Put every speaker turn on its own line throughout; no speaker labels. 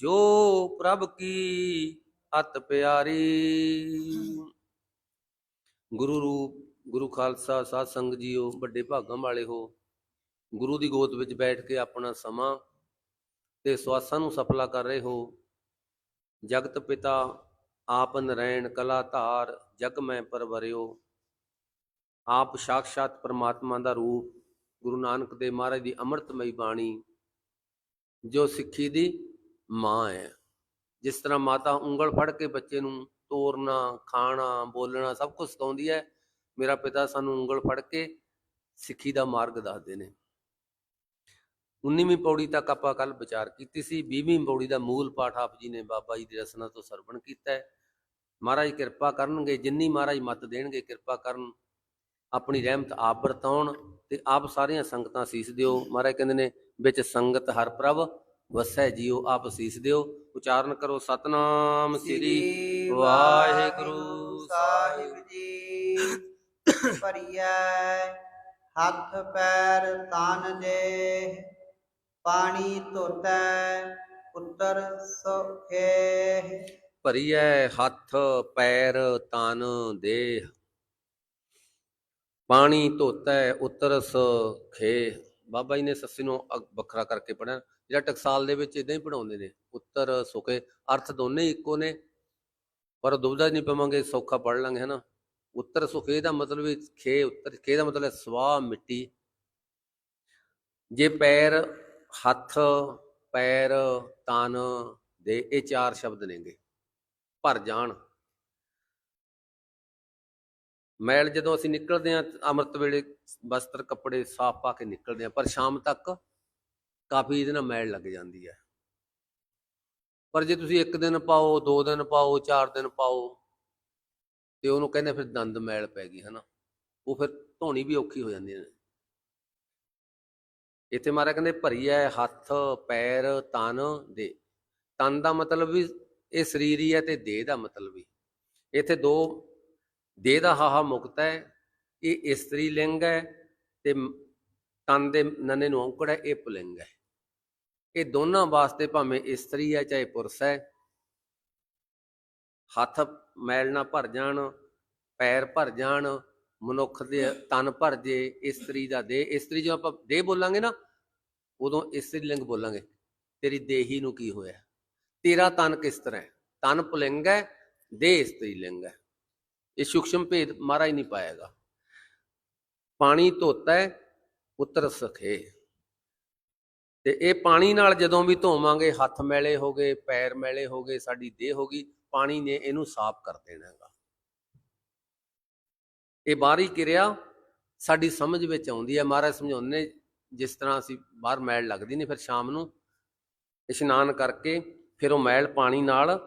ਜੋ ਪ੍ਰਭ ਕੀ ਅਤ ਪਿਆਰੀ। ਗੁਰੂ ਰੂਪ, ਗੁਰੂ ਖਾਲਸਾ ਸਾਧ ਸੰਗ ਜੀਓ, ਵੱਡੇ ਭਾਗਾਂ ਵਾਲੇ ਹੋ। ਗੁਰੂ ਦੀ ਗੋਦ ਵਿੱਚ ਬੈਠ ਕੇ ਆਪਣਾ ਸਮਾਂ ਤੇ ਸਵਾਸਾਂ ਨੂੰ ਸਫਲਾ ਕਰ ਰਹੇ ਹੋ। ਜਗਤ ਪਿਤਾ, ਆਪ ਨਰੈਣ, ਕਲਾ ਧਾਰ, ਜਗ ਮੈਂ ਪਰਵਰਿਓ ਆਪ ਸਾਖਸ਼ਾਤ ਪਰਮਾਤਮਾ ਦਾ ਰੂਪ, ਗੁਰੂ ਨਾਨਕ ਦੇਵ ਮਹਾਰਾਜ ਦੀ ਅੰਮ੍ਰਿਤਮਈ ਬਾਣੀ, ਜੋ ਸਿੱਖੀ ਦੀ ਮਾਂ ਹੈ। ਜਿਸ ਤਰ੍ਹਾਂ ਮਾਤਾ ਉਂਗਲ ਫੜ ਕੇ ਬੱਚੇ ਨੂੰ ਤੋਰਨਾ, ਖਾਣਾ, ਬੋਲਣਾ ਸਭ ਕੁਝ ਸਿਖਾਉਂਦੀ ਹੈ, ਮੇਰਾ ਪਿਤਾ ਸਾਨੂੰ ਉਂਗਲ ਫੜ ਕੇ ਸਿੱਖੀ ਦਾ ਮਾਰਗ ਦੱਸਦੇ ਨੇ। 19ਵੀਂ ਪੌੜੀ ਤੱਕ ਆਪਾਂ ਕੱਲ ਵਿਚਾਰ ਕੀਤੀ ਸੀ। 20ਵੀਂ ਪੌੜੀ ਦਾ ਮੂਲ ਪਾਠ ਆਪ ਜੀ ਨੇ ਬਾਬਾ ਜੀ ਦੀ ਰਸਨਾ ਤੋਂ ਸਰਵਣ ਕੀਤਾ ਹੈ। ਮਹਾਰਾਜ ਕਿਰਪਾ ਕਰਨਗੇ, ਜਿੰਨੀ ਮਹਾਰਾਜ ਮਤ ਦੇਣਗੇ, ਕਿਰਪਾ ਕਰਨ ਆਪਣੀ ਰਹਿਮਤ ਆਪ ਵਰਤਾਉਣ ਤੇ ਆਪ ਸਾਰੀਆਂ ਸੰਗਤਾਂ ਸੀਸ ਦਿਓ। ਮਹਾਰਾਜ ਕਹਿੰਦੇ ਨੇ, ਵਿੱਚ ਸੰਗਤ ਹਰ ਪ੍ਰਭ ਵਸੈ ਜੀਓ ਆਪ ਸੀਸ ਦਿਓ ਉਚਾਰਨ ਕਰੋ ਸਤਨਾਮ ਸ੍ਰੀ ਵਾਹਿਗੁਰੂ
ਸਾਹਿਬ ਜੀ। ਭਰੀਐ ਹੱਥ ਪੈਰ ਤਨ ਦੇ ਪਾਣੀ ਧੋਤੈ ਪੁੱਤਰ ਸੁਖੇ
ਭਰੀਐ ਹੱਥ ਪੈਰ ਤਨ ਦੇਹ ਪਾਣੀ ਧੋਤੈ ਉਤਰਸ ਖੇ ਬਾਬਾ ਜੀ ਨੇ ਸੱਸੀ ਨੂੰ ਵੱਖਰਾ ਕਰਕੇ ਪੜਿਆ ਜਿਹੜਾ ਟਕਸਾਲ ਦੇ ਵਿੱਚ ਇਦਾਂ ਹੀ ਪੜਾਉਂਦੇ ਨੇ, ਉੱਤਰ ਸੁਖੇ ਅਰਥ ਦੋਨੇ ਇੱਕੋ ਨੇ, ਪਰ ਦੁਬਦਾ ਨਹੀਂ ਪਵਾਂਗੇ, ਸੌਖਾ ਪੜ ਲਾਂਗੇ, ਹਨਾ? ਉੱਤਰ ਸੁਖੇ ਦਾ ਮਤਲਬ ਵੀ ਖੇ, ਉੱਤਰ, ਖੇ ਦਾ ਮਤਲਬ ਹੈ ਸਵਾ, ਮਿੱਟੀ। ਜੇ ਪੈਰ, ਹੱਥ, ਪੈਰ, ਤਨ ਦੇ ਇਹ ਚਾਰ ਸ਼ਬਦ ਨੇਗੇ, ਭਰ ਜਾਣ। ਮੈਲ ਜਦੋਂ ਅਸੀਂ ਨਿਕਲਦੇ ਹਾਂ, ਅੰਮ੍ਰਿਤ ਵੇਲੇ ਵਸਤਰ ਕੱਪੜੇ ਸਾਫ਼ ਪਾ ਕੇ ਨਿਕਲਦੇ ਹਾਂ, ਪਰ ਸ਼ਾਮ ਤੱਕ ਕਾਫੀ ਇਹਦੇ ਨਾਲ ਮੈਲ ਲੱਗ ਜਾਂਦੀ ਹੈ। ਪਰ ਜੇ ਤੁਸੀਂ ਇੱਕ ਦਿਨ ਪਾਓ, ਦੋ ਦਿਨ ਪਾਓ, ਚਾਰ ਦਿਨ ਪਾਓ, ਤੇ ਉਹਨੂੰ ਕਹਿੰਦੇ ਫਿਰ ਦੰਦ ਮੈਲ ਪੈ ਗਈ, ਹਨਾ। ਉਹ ਫਿਰ ਧੋਣੀ ਵੀ ਔਖੀ ਹੋ ਜਾਂਦੀ ਹੈ। ਇੱਥੇ ਮਹਾਰਾਜ ਕਹਿੰਦੇ ਭਰੀ ਹੈ ਹੱਥ, ਪੈਰ, ਤਨ ਦੇ ਤਨ ਦਾ ਮਤਲਬ ਵੀ ਇਹ ਸਰੀਰ ਹੀ ਹੈ ਤੇ ਦੇਹ ਦਾ ਮਤਲਬ ਵੀ। ਇੱਥੇ ਦੋ, ਦੇਹ ਦਾ ਹਾਹਾ ਮੁਕਤ ਹੈ, ਇਹ ਇਸਤਰੀ ਲਿੰਗ ਹੈ ਤੇ ਤਨ ਦੇ ਨਨੇ ਨੂੰ ਔਂਕੜ ਹੈ, ਇਹ ਪੁਲਿੰਗ ਹੈ। ਇਹ ਦੋਨਾਂ ਵਾਸਤੇ ਭਾਵੇਂ ਇਸਤਰੀ ਹੈ ਚਾਹੇ ਪੁਰਸ਼ ਹੈ, ਹੱਥ ਮੈਲ ਨਾਲ ਭਰ ਜਾਣ, ਪੈਰ ਭਰ ਜਾਣ, ਮਨੁੱਖ ਦੇ ਤਨ ਭਰ ਜੇ, ਇਸਤਰੀ ਦਾ ਦੇਹ, ਇਸਤਰੀ ਜਦੋਂ ਆਪਾਂ ਦੇਹ ਬੋਲਾਂਗੇ ਨਾ, ਉਦੋਂ ਇਸਤਰੀ ਲਿੰਗ ਬੋਲਾਂਗੇ। ਤੇਰੀ ਦੇਹੀ ਨੂੰ ਕੀ ਹੋਇਆ? ਤੇਰਾ ਤਨ ਕਿਸ ਤਰ੍ਹਾਂ ਹੈ? ਤਨ ਪੁਲਿੰਗ ਹੈ, ਦੇਹ ਇਸਤਰੀ ਲਿੰਗ ਹੈ। ਇਹ ਸੂਖਸ਼ਮ ਭੇਦ ਮਹਾਰਾਜ ਨਹੀਂ ਪਾਏਗਾ। ਪਾਣੀ ਧੋਤਾ ਹੈ, ਪੁੱਤਰ ਸਖੇ। ਤੇ ਇਹ ਪਾਣੀ ਨਾਲ ਜਦੋਂ ਵੀ ਧੋਵਾਂਗੇ, ਹੱਥ ਮੈਲੇ ਹੋ ਗਏ, ਪੈਰ ਮੈਲੇ ਹੋ ਗਏ, ਸਾਡੀ ਦੇਹ ਹੋ ਗਈ, ਪਾਣੀ ਨੇ ਇਹਨੂੰ ਸਾਫ਼ ਕਰ ਦੇਣਾ ਇਹ ਬਾਹਰੀ ਕਿਰਿਆ ਸਾਡੀ ਸਮਝ ਵਿੱਚ ਆਉਂਦੀ ਹੈ। ਮਹਾਰਾਜ ਸਮਝਾਉਂਦੇ ਜਿਸ ਤਰ੍ਹਾਂ ਅਸੀਂ ਬਾਹਰ ਮੈਲ ਲੱਗਦੀ ਨਹੀਂ, ਫਿਰ ਸ਼ਾਮ ਨੂੰ ਇਸ਼ਨਾਨ ਕਰਕੇ ਫਿਰ ਉਹ ਮੈਲ ਪਾਣੀ ਨਾਲ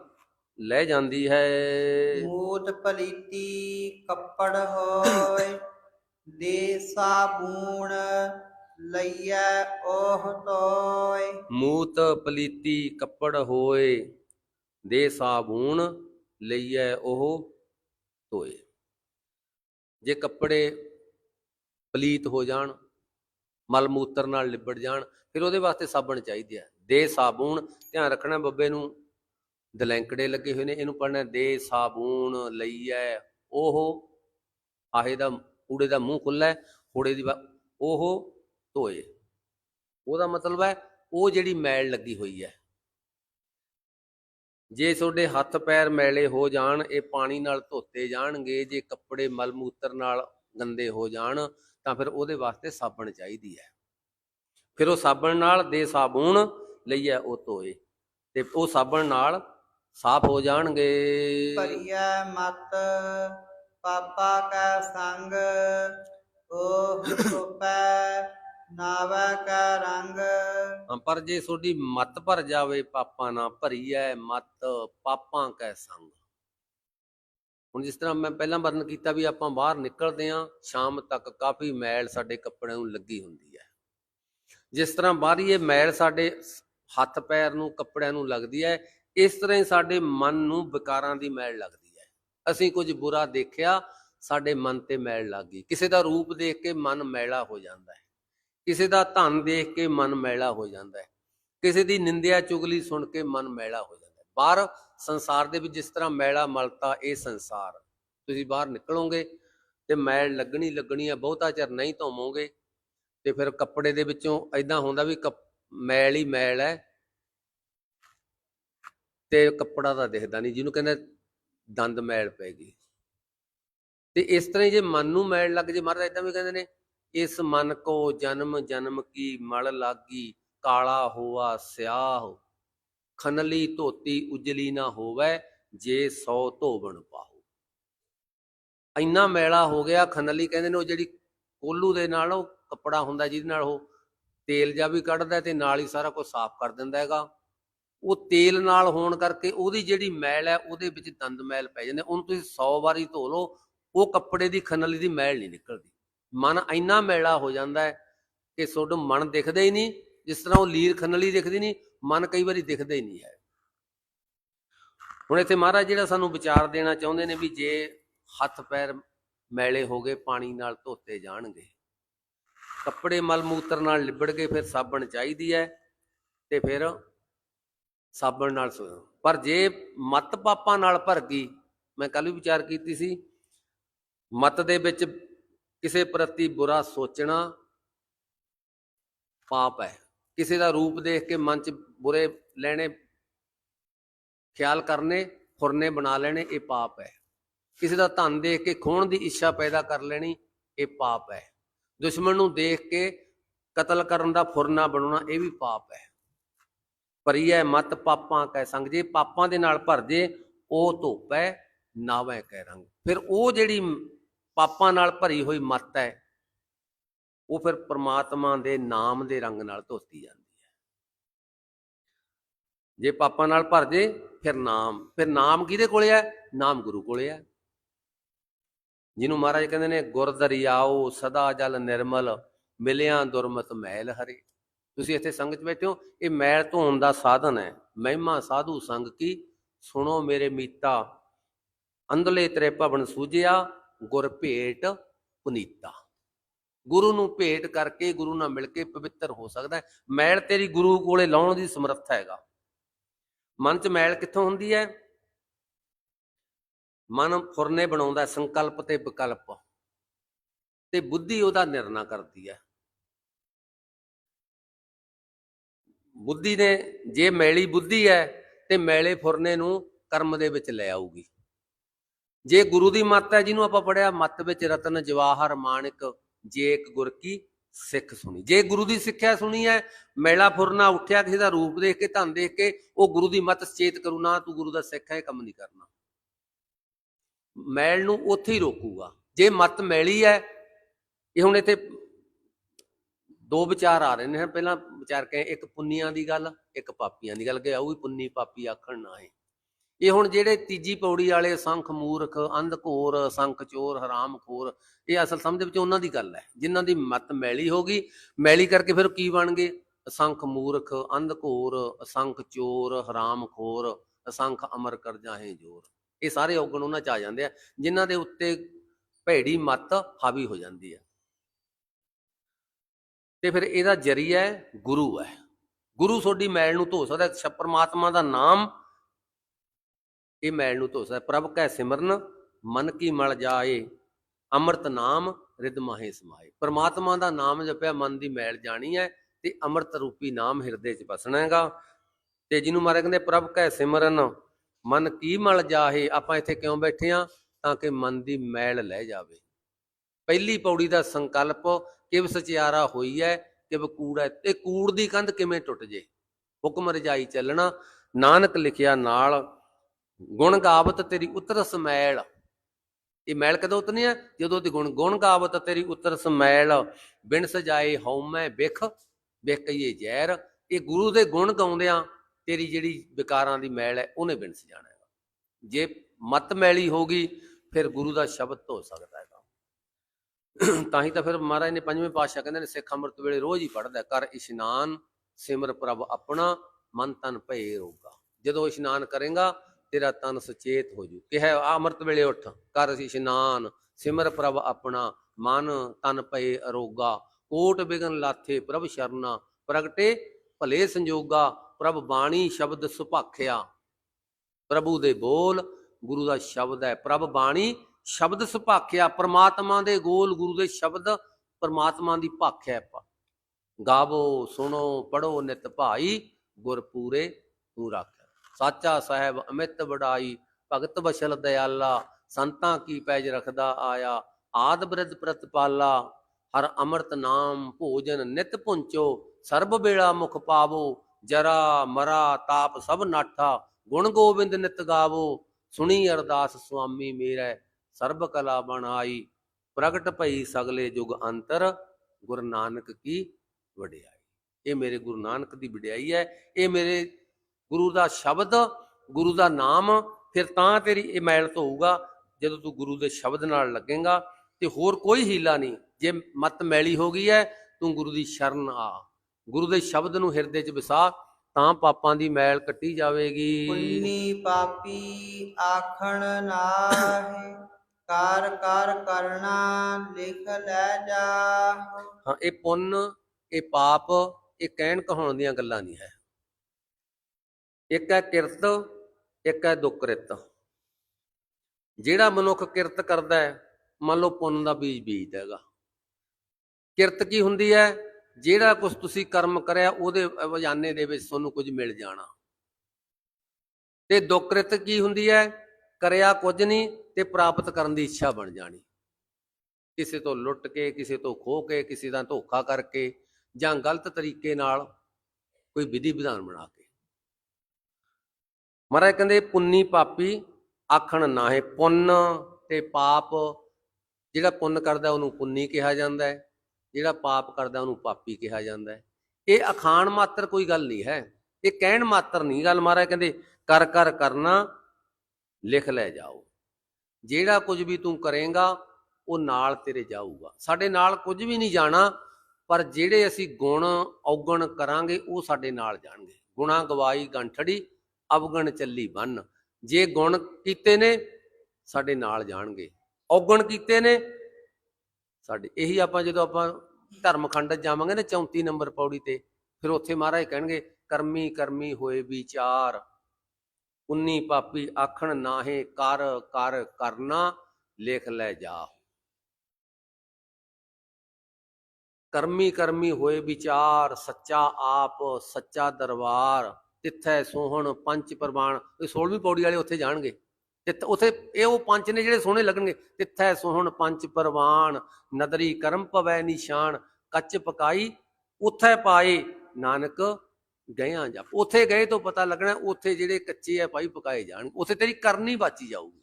ਲੈ ਜਾਂਦੀ ਹੈ।
ਮੂਤ ਪਲੀਤੀ ਕੱਪੜ ਹੋਏ, ਦੇ ਸਾਬੂਣ ਲਈਐ ਉਹ ਤੋਏ
ਮੂਤ ਪਲੀਤੀ ਕੱਪੜ ਹੋਏ, ਦੇ ਸਾਬੂਣ ਲਈਐ ਉਹ ਧੋਏ। ਜੇ ਕੱਪੜੇ ਪਲੀਤ ਹੋ ਜਾਣ, ਮਲ ਮੂਤਰ ਨਾਲ ਲਿਬੜ ਜਾਣ, ਫਿਰ ਉਹਦੇ ਵਾਸਤੇ ਸਾਬਣ ਚਾਹੀਦੀ ਹੈ ਦੇ ਸਾਬੂਣ ਧਿਆਨ ਰੱਖਣਾ ਬੱਬੇ ਨੂੰ। ਦਲੈਂਕੜੇ ਲੱਗੇ ਹੋਏ ਨੇ, ਇਹਨੂੰ ਪੜਨਾ ਦੇ ਸਾਬੂਣ ਲਈਐ ਉਹ ਆਹੇ ਦਾ, ਊੜੇ ਦਾ ਮੂੰਹ ਖੁੱਲਾ ਹੈ ਹੂੜੇ ਦੀ ਵਾ- ਉਹ ਧੋਏ। ਉਹਦਾ ਮਤਲਬ ਹੈ ਉਹ ਜਿਹੜੀ ਮੈਲ ਲੱਗੀ ਹੋਈ ਹੈ। ਜੇ ਤੁਹਾਡੇ ਹੱਥ ਪੈਰ ਮੈਲੇ ਹੋ ਜਾਣ ਇਹ ਪਾਣੀ ਨਾਲ ਧੋਤੇ ਜਾਣਗੇ। ਜੇ ਕੱਪੜੇ ਮਲ ਮੂਤਰ ਨਾਲ ਗੰਦੇ ਹੋ ਜਾਣ ਤਾਂ ਫਿਰ ਉਹਦੇ ਵਾਸਤੇ ਸਾਬਣ ਚਾਹੀਦੀ ਹੈ। ਫਿਰ ਉਹ ਸਾਬਣ ਨਾਲ ਦੇ ਸਾਬੂਣ ਲਈਏ ਉਹ ਧੋਏ। ਤੇ ਉਹ ਸਾਬਣ ਨਾਲ ਸਾਫ਼ ਹੋ ਜਾਣਗੇ।
ਭਰੀਐ ਮਤ ਪਾਪਾ ਕੈ ਸੰਗ ਉਹ ਸੁਪੈ ਨਾਵੈ ਕੈ ਰੰਗ।
ਪਰ ਜੇ ਤੁਹਾਡੀ ਮਤ ਭਰ ਜਾਵੇ, ਪਾਪਾਂ ਨਾ ਭਰੀ ਐ ਮਤ, ਪਾਪਾਂ ਕੈ ਸੰਗ। ਹੁਣ ਜਿਸ ਤਰ੍ਹਾਂ ਮੈਂ ਪਹਿਲਾਂ ਵਰਣਨ ਕੀਤਾ ਵੀ ਆਪਾਂ ਬਾਹਰ ਨਿਕਲਦੇ ਆਂ, ਸ਼ਾਮ ਤੱਕ ਕਾਫੀ ਮੈਲ ਸਾਡੇ ਕੱਪੜਿਆਂ ਨੂੰ ਲੱਗੀ ਹੁੰਦੀ ਹੈ ਜਿਸ ਤਰ੍ਹਾਂ ਬਾਹਰੀ ਇਹ ਮੈਲ ਸਾਡੇ ਹੱਥ ਪੈਰ ਨੂੰ, ਕੱਪੜਿਆਂ ਨੂੰ ਲੱਗਦੀ ਹੈ ਇਸ ਤਰ੍ਹਾਂ ਹੀ ਸਾਡੇ ਮਨ ਨੂੰ ਵਿਕਾਰਾਂ ਦੀ ਮੈਲ ਲੱਗਦੀ ਹੈ ਅਸੀਂ ਕੁਝ ਬੁਰਾ ਦੇਖਿਆ, ਸਾਡੇ ਮਨ ਤੇ ਮੈਲ ਲੱਗ ਗਈ। ਕਿਸੇ ਦਾ ਰੂਪ ਦੇਖ ਕੇ ਮਨ ਮੈਲਾ ਹੋ ਜਾਂਦਾ ਹੈ ਕਿਸੇ ਦਾ ਧਨ ਦੇਖ ਕੇ ਮਨ ਮੈਲਾ ਹੋ ਜਾਂਦਾ ਹੈ। ਕਿਸੇ ਦੀ ਨਿੰਦਿਆ ਚੁਗਲੀ ਸੁਣ ਕੇ ਮਨ ਮੈਲਾ ਹੋ ਜਾਂਦਾ ਹੈ। ਬਾਹਰ ਸੰਸਾਰ ਦੇ ਵਿੱਚ ਜਿਸ ਤਰ੍ਹਾਂ ਮੈਲਾ ਮਲਤਾ, ਇਹ ਸੰਸਾਰ। ਤੁਸੀਂ ਬਾਹਰ ਨਿਕਲੋਗੇ ਤੇ ਮੈਲ ਲੱਗਣੀ ਲੱਗਣੀ ਹੈ ਬਹੁਤਾ ਚਿਰ ਨਹੀਂ ਧੋਵੋਗੇ ਤੇ ਫਿਰ ਕੱਪੜੇ ਦੇ ਵਿੱਚੋਂ ਐਦਾਂ ਹੁੰਦਾ ਵੀ ਕੱਪ- ਮੈਲ ਹੀ ਮੈਲ ਹੈ। ਤੇ ਕੱਪੜਾ ਤਾਂ ਦਿਖਦਾ ਨਹੀਂ, ਜਿਹਨੂੰ ਕਹਿੰਦੇ ਦੰਦ ਮੈਲ ਪੈ ਗਈ। ਤੇ ਇਸ ਤਰ੍ਹਾਂ ਹੀ ਜੇ ਮਨ ਨੂੰ ਮੈਲ ਲੱਗ ਜੇ, ਮਹਾਰਾਜ ਇਦਾਂ ਵੀ ਕਹਿੰਦੇ ਨੇ ਇਸ ਮਨ ਕੋ ਜਨਮ ਜਨਮ ਕੀ ਮਲ ਲਾਗੀ, ਕਾਲਾ ਹੋਆ ਸਿਆਹ। ਖਨਲੀ ਧੋਤੀ ਉਜਲੀ ਨਾ ਹੋਵੇ, ਜੇ ਸੌ ਧੋਵਣ ਪਾਹੋ। ਇੰਨਾ ਮੈਲਾ ਹੋ ਗਿਆ, ਖਨਲੀ ਕਹਿੰਦੇ ਨੇ ਉਹ ਜਿਹੜੀ ਕੋਲੂ ਦੇ ਨਾਲ ਉਹ ਕੱਪੜਾ ਹੁੰਦਾ ਜਿਹਦੇ ਨਾਲ ਉਹ ਤੇਲ ਜਾ ਵੀ ਕੱਢਦਾ ਤੇ ਨਾਲ ਹੀ ਸਾਰਾ ਕੁਝ ਸਾਫ਼ ਕਰ ਦਿੰਦਾ ਹੈਗਾ। ਉਹ ਤੇਲ ਨਾਲ ਹੋਣ ਕਰਕੇ ਉਹਦੀ ਜਿਹੜੀ ਮੈਲ ਹੈ, ਉਹਦੇ ਵਿੱਚ ਦੰਦ ਮੈਲ ਪੈ ਜਾਂਦੇ ਉਹਨੂੰ ਤੁਸੀਂ 100 ਵਾਰੀ ਧੋ ਲਓ, ਉਹ ਕੱਪੜੇ ਦੀ ਖਨਲੀ ਦੀ ਮੈਲ ਨਹੀਂ ਨਿਕਲਦੀ। ਮਨ ਇੰਨਾ ਮੈਲਾ ਹੋ ਜਾਂਦਾ ਹੈ ਕਿ ਤੁਹਾਡਾ ਮਨ ਦਿਖਦਾ ਹੀ ਨਹੀਂ, ਜਿਸ ਤਰ੍ਹਾਂ ਉਹ ਲੀਰ ਖੰਨਲੀ ਦਿਖਦੀ ਨਹੀਂ, ਮਨ ਕਈ ਵਾਰੀ ਦਿਖਦਾ ਹੀ ਨਹੀਂ ਹੈ। ਹੁਣ ਇੱਥੇ ਮਹਾਰਾਜ ਜਿਹੜਾ ਸਾਨੂੰ ਵਿਚਾਰ ਦੇਣਾ ਚਾਹੁੰਦੇ ਨੇ ਵੀ ਜੇ ਹੱਥ ਪੈਰ ਮੈਲੇ ਹੋ ਗਏ, ਪਾਣੀ ਨਾਲ ਧੋਤੇ ਜਾਣਗੇ। ਕੱਪੜੇ ਮਲ ਮੂਤਰ ਨਾਲ ਲਿਬੜ ਗਏ, ਫਿਰ ਸਾਬਣ ਚਾਹੀਦੀ ਹੈ ਤੇ ਫਿਰ ਸਾਬਣ ਨਾਲ ਸੋ ਪਰ ਜੇ ਮਤ ਪਾਪਾਂ ਨਾਲ ਭਰ ਗਈ, ਮੈਂ ਕੱਲ ਵੀ ਵਿਚਾਰ ਕੀਤੀ ਸੀ, ਮਤ ਦੇ ਵਿੱਚ ਕਿਸੇ ਪ੍ਰਤੀ ਬੁਰਾ ਸੋਚਣਾ ਪਾਪ ਹੈ। ਕਿਸੇ ਦਾ ਰੂਪ ਦੇਖ ਕੇ ਮਨ 'ਚ ਬੁਰੇ ਲੈਣੇ, ਖਿਆਲ ਕਰਨੇ ਫੁਰਨੇ ਬਣਾ ਲੈਣੇ, ਇਹ ਪਾਪ ਹੈ। ਕਿਸੇ ਦਾ ਧਨ ਦੇਖ ਕੇ ਖੋਣ ਦੀ ਇੱਛਾ ਪੈਦਾ ਕਰ ਲੈਣੀ, ਇਹ ਪਾਪ ਹੈ। ਦੁਸ਼ਮਣ ਨੂੰ ਦੇਖ ਕੇ ਕਤਲ ਕਰਨ ਦਾ ਫੁਰਨਾ ਬਣਾਉਣਾ, ਇਹ ਵੀ ਪਾਪ ਹੈ। ਪਰਿਐ ਮਤ ਪਾਪਾਂ ਕੈ ਸੰਗ ਜੇ, ਪਾਪਾਂ ਦੇ ਨਾਲ ਭਰ ਜੇ, ਉਹ ਧੁੱਪ ਹੈ, ਨਾਵੇਂ ਕੈ ਰੰਗ। ਫਿਰ ਉਹ ਜਿਹੜੀ ਪਾਪਾਂ ਨਾਲ ਭਰੀ ਹੋਈ ਮੱਤ ਹੈ, ਉਹ ਫਿਰ ਪ੍ਰਮਾਤਮਾ ਦੇ ਨਾਮ ਦੇ ਰੰਗ ਨਾਲ ਧੋਤੀ ਜਾਂਦੀ ਹੈ। ਜੇ ਪਾਪਾਂ ਨਾਲ ਭਰ ਜੇ, ਫਿਰ ਨਾਮ ਫਿਰ ਨਾਮ ਕਿਹਦੇ ਕੋਲੇ ਹੈ? ਨਾਮ ਗੁਰੂ ਕੋਲੇ ਹੈ। ਜਿਹਨੂੰ ਮਹਾਰਾਜ ਕਹਿੰਦੇ ਨੇ ਗੁਰ ਦਰਿਆਓ ਸਦਾ ਜਲ ਨਿਰਮਲ, ਮਿਲਿਆ ਦੁਰਮਤ ਮੈਲ ਹਰੇ। ਤੁਸੀਂ ਇੱਥੇ ਸੰਗਤ 'ਚ ਬੈਠੇ ਹੋ, ਇਹ ਮੈਲ ਧੋਣ ਦਾ ਸਾਧਨ ਹੈ। ਮਹਿਮਾ ਸਾਧੂ ਸੰਗ ਕੀ? ਸੁਣੋ ਮੇਰੇ ਮੀਤਾ ਅੰਦਲੇ ਤੇਰੇ ਭਵਨ ਸੂਝਿਆ ਗੁਰ ਭੇਟ ਪੁਨੀਤਾ। ਗੁਰੂ ਨੂੰ ਭੇਟ ਕਰਕੇ ਗੁਰੂ ਨਾਲ ਮਿਲ ਕੇ ਪਵਿੱਤਰ ਹੋ ਸਕਦਾ ਹੈ। ਮੈਲ ਤੇਰੀ ਗੁਰੂ ਕੋਲੇ ਲਾਉਣ ਦੀ ਸਮਰੱਥ ਹੈਗਾ। ਮਨ 'ਚ ਮੈਲ ਕਿੱਥੋਂ ਹੁੰਦੀ ਹੈ? ਮਨ ਫੁਰਨੇ ਬਣਾਉਂਦਾ ਸੰਕਲਪ ਤੇ ਵਿਕਲਪ। ਤੇ ਬੁੱਧੀ ਉਹਦਾ ਨਿਰਣਾ ਕਰਦੀ ਹੈ। ਬੁੱਧੀ ਨੇ, ਜੇ ਮੈਲੀ ਬੁੱਧੀ ਹੈ, ਤੇ ਮੈਲੇ ਫੁਰਨੇ ਨੂੰ ਕਰਮ ਦੇ ਵਿੱਚ ਲੈ ਆਊਗੀ। ਜੇ ਗੁਰੂ ਦੀ ਮੱਤ ਹੈ ਜਿਹਨੂੰ ਆਪਾਂ ਪੜਿਆ ਮੱਤ ਵਿੱਚ ਰਤਨ, ਜਵਾਹਰ, ਮਾਣਿਕ ਜੇਕ ਇੱਕ ਗੁਰ ਕੀ ਸਿੱਖ ਸੁਣੀ। ਜੇ ਗੁਰੂ ਦੀ ਸਿੱਖਿਆ ਸੁਣੀ ਹੈ, ਮੈਲਾ ਫੁਰਨਾ ਉੱਠਿਆ ਕਿਸੇ ਦਾ ਰੂਪ ਦੇਖ ਕੇ, ਧਨ ਦੇਖ ਕੇ, ਉਹ ਗੁਰੂ ਦੀ ਮੱਤ ਸਚੇਤ ਕਰੂ ਨਾ, ਤੂੰ ਗੁਰੂ ਦਾ ਸਿੱਖ ਹੈ, ਇਹ ਕੰਮ ਨਹੀਂ ਕਰਨਾ। ਮੈਲ ਨੂੰ ਉੱਥੇ ਹੀ ਰੋਕੂਗਾ। ਜੇ ਮੱਤ ਮੈਲੀ ਹੈ, ਇਹ ਹੁਣ ਇੱਥੇ ਦੋ ਵਿਚਾਰ ਆ ਰਹੇ ਨੇ। ਪਹਿਲਾਂ ਵਿਚਾਰ ਕਹੇ, ਇੱਕ ਪੁੰਨੀਆਂ ਦੀ ਗੱਲ, ਇੱਕ ਪਾਪੀਆਂ ਦੀ ਗੱਲ, ਕਿ ਉਹ ਵੀ ਪੁੰਨੀ ਪਾਪੀ ਆਖਣ ਨਾ ਹੈ ਇਹ ਹੁਣ ਜਿਹੜੇ ਤੀਜੀ ਪੌੜੀ ਵਾਲੇ ਸੰਖ ਮੂਰਖ, ਅੰਧ ਘੋਰ, ਸੰਖ ਚੋਰ, ਹਰਾਮ ਖੋਰ, ਇਹ ਅਸਲ ਸਮਝ ਵਿੱਚ ਉਹਨਾਂ ਦੀ ਗੱਲ ਹੈ, ਜਿਨ੍ਹਾਂ ਦੀ ਮਤ ਮੈਲੀ ਹੋ ਗਈ। ਮੈਲੀ ਕਰਕੇ ਫਿਰ ਕੀ ਬਣ ਗਏ? ਅਸੰਖ ਮੂਰਖ, ਅੰਧ ਘੋਰ ਅਸੰਖ ਚੋਰ, ਹਰਾਮ ਖੋਰ ਅਸੰਖ ਅਮਰ ਕਰ ਜਾਹੇ ਜੋਰ। ਇਹ ਸਾਰੇ ਔਗਣ ਉਹਨਾਂ ਚ ਆ ਜਾਂਦੇ ਆ, ਜਿਨ੍ਹਾਂ ਦੇ ਉੱਤੇ ਭੈੜੀ ਮਤ ਹਾਵੀ ਹੋ ਜਾਂਦੀ ਹੈ। ਤੇ ਫਿਰ ਇਹਦਾ ਜਰੀਆ ਗੁਰੂ ਹੈ। ਗੁਰੂ ਤੁਹਾਡੀ ਮੈਲ ਨੂੰ ਧੋ ਸਕਦਾ ਹੈ। ਪਰਮਾਤਮਾ ਦਾ ਨਾਮ ਇਹ ਮੈਲ ਨੂੰ ਧੋ ਸਕਦਾ ਹੈ। ਪ੍ਰਭ ਕੈ ਸਿਮਰਨ, ਮਨ ਕੀ ਮਲ ਜਾਏ, ਅੰਮ੍ਰਿਤ ਨਾਮ ਰਿਦ ਮਾਹੇ ਸਮਾਏ। ਪਰਮਾਤਮਾ ਦਾ ਨਾਮ ਜਪਿਆ, ਮਨ ਦੀ ਮੈਲ ਜਾਣੀ ਹੈ ਤੇ ਅੰਮ੍ਰਿਤ ਰੂਪੀ ਨਾਮ ਹਿਰਦੇ 'ਚ ਵਸਣਾ ਹੈਗਾ। ਤੇ ਜਿਹਨੂੰ ਮਾਰੇ ਕਹਿੰਦੇ, ਪ੍ਰਭ ਕੈ ਸਿਮਰਨ, ਮਨ ਕੀ ਮਲ ਜਾਹੇ ਆਪਾਂ ਇੱਥੇ ਕਿਉਂ ਬੈਠੇ ਆ? ਤਾਂ ਕਿ ਮਨ ਦੀ ਮੈਲ ਲੈ ਜਾਵੇ। ਪਹਿਲੀ ਪੌੜੀ ਦਾ ਸੰਕਲਪ, ਕਿਵ ਸਚਿਆਰਾ ਹੋਈ ਹੈ ਕਿਵ ਕੂੜ ਹੈ ਤੇ ਕੂੜ ਦੀ ਕੰਧ ਕਿਵੇਂ ਟੁੱਟ ਜੇ? ਹੁਕਮ ਰਜਾਈ ਚੱਲਣਾ। ਨਾਨਕ ਲਿਖਿਆ ਨਾਲ ਗੁਣ ਗਾਵਤ ਤੇਰੀ ਉਤਰਸ ਮੈਲ ਇਹ ਮੈਲ ਕਦੋਂ ਉਤਰਨੀ ਹੈ ਜਦੋਂ ਦੀ ਗੁਣ ਗੁਣ ਗਾਵਤ ਤੇਰੀ ਉਤਰ ਸਮੈਲ। ਬਿਨ ਸਜਾਏ ਹਉਮੈ ਬਿਖ ਬਿਖ ਜ਼ਹਿਰ। ਇਹ ਗੁਰੂ ਦੇ ਗੁਣ ਗਾਉਂਦਿਆਂ ਤੇਰੀ ਜਿਹੜੀ ਵਿਕਾਰਾਂ ਦੀ ਮੈਲ ਹੈ, ਉਹਨੇ ਬਿਨ ਸਜਾਣਾ ਹੈ ਜੇ ਮਤ ਮੈਲੀ ਹੋਗੀ ਫਿਰ ਗੁਰੂ ਦਾ ਸ਼ਬਦ ਧੋ ਸਕਦਾ ਹੈਗਾ। ਤਾਂ ਹੀ ਤਾਂ ਫਿਰ ਮਹਾਰਾਜ ਨੇ ਪੰਜਵੇਂ ਪਾਤਸ਼ਾਹ ਕਹਿੰਦੇ ਨੇ, ਸਿੱਖ ਅੰਮ੍ਰਿਤ ਵੇਲੇ ਰੋਜ਼ ਹੀ ਪੜਦਾ ਕਰ ਇਸ਼ਨਾਨ ਸਿਮਰ ਪ੍ਰਭ ਆਪਣਾ, ਮਨ ਤਨ ਭਏ ਰੋਗਾ। ਜਦੋਂ ਇਸ਼ਨਾਨ ਕਰੇਗਾ ਤੇਰਾ ਤਨ ਸੁਚੇਤ ਹੋ ਜੂ। ਕਿਹਾ, ਆ ਵੇਲੇ ਉੱਠ, ਕਰ ਇਸ਼ਨਾਨ, ਸਿਮਰ ਪ੍ਰਭ ਆਪਣਾ, ਮਨ ਤਨ ਭਏ ਅਰੋਗਾ, ਕੋਟ ਬਿਗਨ ਲਾਥੇ ਪ੍ਰਭ ਸ਼ਰਨਾ, ਪ੍ਰਗਟੇ ਭਲੇ ਸੰਜੋਗਾ, ਪ੍ਰਭ ਬਾਣੀ ਸ਼ਬਦ ਸੁਭਾਖਿਆ। ਪ੍ਰਭੂ ਦੇ ਬੋਲ, ਗੁਰੂ ਦਾ ਸ਼ਬਦ ਹੈ। ਪ੍ਰਭ ਬਾਣੀ ਸ਼ਬਦ ਸੁਭਾਖਿਆ, ਪ੍ਰਮਾਤਮਾ ਦੇ ਗੋਲ ਗੁਰੂ ਦੇ ਸ਼ਬਦ, ਪ੍ਰਮਾਤਮਾ ਦੀ ਭਾਖਿਆ ਹੈ ਗਾਵੋ, ਸੁਣੋ ਪੜੋ ਨਿਤ ਭਾਈ ਗੁਰ ਪੂਰੇ ਤੂੰ ਰਾਖਿਆ ਸਾਚਾ ਸਾਹਿਬ ਅਮਿਤ ਵਡਾਈ, ਭਗਤ ਬਸ਼ਲ ਦਇਆਲਾ ਸੰਤਾਂ ਕੀ ਪੈਜ ਰਖਦਾ ਆਇਆ, ਆਦ ਬ੍ਰਿਧ ਪ੍ਰਤਪਾਲਾ, ਹਰ ਅੰਮ੍ਰਿਤ ਨਾਮ ਭੋਜਨ ਨਿਤ ਪੁੰਚੋ, ਸਰਬ ਵੇਲਾ ਮੁਖ ਪਾਵੋ, ਜਰਾ ਮਰਾ ਤਾਪ ਸਭ ਨਾਠਾ, ਗੁਣ ਗੋਬਿੰਦ ਨਿਤ ਗਾਵੋ, ਸੁਣੀ ਅਰਦਾਸ ਸੁਆਮੀ ਮੇਰਾ, ਸਰਬ ਕਲਾ ਬਣਾਈ, ਪ੍ਰਗਟ ਭਈ ਸਗਲੇ ਯੁਗ ਅੰਤਰ, ਗੁਰੂ ਨਾਨਕ ਕੀ ਵਡਿਆਈ। ਇਹ ਮੇਰੇ ਗੁਰੂ ਨਾਨਕ ਦੀ ਵਡਿਆਈ ਹੈ, ਇਹ ਮੇਰੇ ਗੁਰੂ ਦਾ ਸ਼ਬਦ ਗੁਰੂ ਦਾ ਨਾਮ ਫਿਰ ਤਾਂ ਤੇਰੀ ਇਹ ਮੈਲ ਧੋਊਗਾ ਜਦੋਂ ਤੂੰ ਗੁਰੂ ਦੇ ਸ਼ਬਦ ਨਾਲ ਲੱਗੇਗਾ ਤੇ ਹੋਰ ਕੋਈ ਹੀਲਾ ਨਹੀਂ। ਜੇ ਮਤ ਮੈਲੀ ਹੋ ਗਈ ਹੈ ਤੂੰ ਗੁਰੂ ਦੀ ਸ਼ਰਨ ਆ। ਗੁਰੂ ਦੇ ਸ਼ਬਦ ਨੂੰ ਹਿਰਦੇ 'ਚ ਵਸਾ ਤਾਂ ਪਾਪਾਂ ਦੀ ਮੈਲ ਕੱਟੀ ਜਾਵੇਗੀ।
ਪੁੰਨੀ ਪਾਪੀ ਆਖਣ ਨਾਹੀ ਕਰ ਕਰ ਕਰਨਾ ਲਿਖ ਲੈ ਜਾ।
ਹਾਂ ਇਹ ਪੁੰਨ ਇਹ ਪਾਪ ਇਹ ਕਹਿਣ ਕਹਾਉਣ ਦੀਆਂ ਗੱਲਾਂ ਨਹੀਂ ਹੈ। ਇੱਕ ਹੈ ਕਿਰਤ, ਇੱਕ ਹੈ ਦੁਕ੍ਰਿਤ। ਜਿਹੜਾ ਮਨੁੱਖ ਕਿਰਤ ਕਰਦਾ ਹੈ, ਮੰਨ ਲਓ ਪੁੰਨ ਦਾ ਬੀਜ ਬੀਜਦਾ ਹੈਗਾ। ਕਿਰਤ ਕੀ ਹੁੰਦੀ ਹੈ? ਜਿਹੜਾ ਕੁਝ ਤੁਸੀਂ ਕਰਮ ਕਰਿਆ, ਉਹਦੇ ਵਜਾਨੇ ਦੇ ਵਿੱਚ ਤੁਹਾਨੂੰ ਕੁਝ ਮਿਲ ਜਾਣਾ। ਤੇ ਦੁਕ੍ਰਿਤ ਕੀ ਹੁੰਦੀ ਹੈ? ਕਰਿਆ ਕੁਝ ਨਹੀਂ ਤੇ ਪ੍ਰਾਪਤ ਕਰਨ ਦੀ ਇੱਛਾ ਬਣ ਜਾਣੀ। ਕਿਸੇ ਤੋਂ ਲੁੱਟ ਕੇ, ਕਿਸੇ ਤੋਂ ਖੋਹ ਕੇ, ਕਿਸੇ ਦਾ ਧੋਖਾ ਕਰਕੇ ਜਾਂ ਗਲਤ ਤਰੀਕੇ ਨਾਲ ਕੋਈ ਵਿਧੀ ਵਿਧਾਨ ਬਣਾ ਕੇ। ਮਹਾਰਾਜ ਕਹਿੰਦੇ, ਪੁੰਨੀ ਪਾਪੀ ਆਖਣ ਨਾਹੇ, ਪੁੰਨ ਤੇ ਪਾਪ, ਜਿਹੜਾ ਪੁੰਨ ਕਰਦਾ ਉਹਨੂੰ ਪੁੰਨੀ ਕਿਹਾ ਜਾਂਦਾ ਹੈ, ਜਿਹੜਾ ਪਾਪ ਕਰਦਾ ਉਹਨੂੰ ਪਾਪੀ ਕਿਹਾ ਜਾਂਦਾ ਹੈ। ਇਹ ਅਖਾਣ ਮਾਤਰ ਕੋਈ ਗੱਲ ਨਹੀਂ ਹੈ, ਇਹ ਕਹਿਣ ਮਾਤਰ ਨਹੀਂ ਗੱਲ। ਮਹਾਰਾਜ ਕਹਿੰਦੇ, ਕਰ ਕਰ ਕਰਨਾ, ਲਿਖ ਲੈ ਜਾਓ। ਜਿਹੜਾ ਕੁਝ ਵੀ ਤੂੰ ਕਰੇਗਾ, ਉਹ ਨਾਲ ਤੇਰੇ ਜਾਊਗਾ। ਸਾਡੇ ਨਾਲ ਕੁਝ ਵੀ ਨਹੀਂ ਜਾਣਾ, ਪਰ ਜਿਹੜੇ ਅਸੀਂ ਗੁਣ ਔਗਣ ਕਰਾਂਗੇ, ਉਹ ਸਾਡੇ ਨਾਲ ਜਾਣਗੇ। ਗੁਣਾ ਗਵਾਈ ਗੰਠੜੀ ਅਵਗਣ ਚੱਲੀ ਬੰਨ। ਜੇ ਗੁਣ ਕੀਤੇ ਨੇ, ਸਾਡੇ ਨਾਲ ਜਾਣਗੇ। ਔਗਣ ਕੀਤੇ ਨੇ, ਸਾਡੇ, ਇਹੀ ਆਪਾਂ ਜਦੋਂ ਆਪਾਂ ਧਰਮਖੰਡ ਜਾਵਾਂਗੇ ਨਾ 34 ਨੰਬਰ ਪੌੜੀ ਤੇ, ਫਿਰ ਉੱਥੇ ਮਹਾਰਾਜ ਕਹਿਣਗੇ, ਕਰਮੀ ਕਰਮੀ ਹੋਏ ਵਿਚਾਰ, ਉਨੀ ਪਾਪੀ ਆਖਣ ਨਾਹੇ ਕਰ ਕਰ ਕਰਨਾ, ਲਿਖ ਲੈ ਜਾ। ਕਰਮੀ ਕਰਮੀ ਹੋਏ ਵਿਚਾਰ, ਸੱਚਾ ਆਪ, ਸੱਚਾ ਦਰਬਾਰ। ਤਿੱਥੈ ਸੋਹਣ, ਪੰਚ ਪ੍ਰਵਾਨ ਇਹ 16ਵੀਂ ਪੌੜੀ ਵਾਲੇ ਉੱਥੇ ਜਾਣਗੇ। ਤੇ ਉੱਥੇ ਇਹ ਉਹ ਪੰਜ ਨੇ ਜਿਹੜੇ ਸੋਹਣੇ ਲੱਗਣਗੇ। ਤਿੱਥੈ ਸੋਹਣ ਪੰਜ ਪ੍ਰਵਾਨ ਨਦਰੀ ਕਰਮ ਪਵੈ ਨਿਸ਼ਾਨ, ਕੱਚ ਪਕਾਈ, ਉੱਥੇ ਪਾਏ ਨਾਨਕ ਗਇਆਂ ਜਾ। ਉੱਥੇ ਗਏ ਤੋਂ ਪਤਾ ਲੱਗਣਾ, ਉੱਥੇ ਜਿਹੜੇ ਕੱਚੇ ਆ ਭਾਈ ਪਕਾਏ ਜਾਣ। ਉੱਥੇ ਤੇਰੀ ਕਰਨੀ ਬਾਚੀ ਜਾਊਗੀ।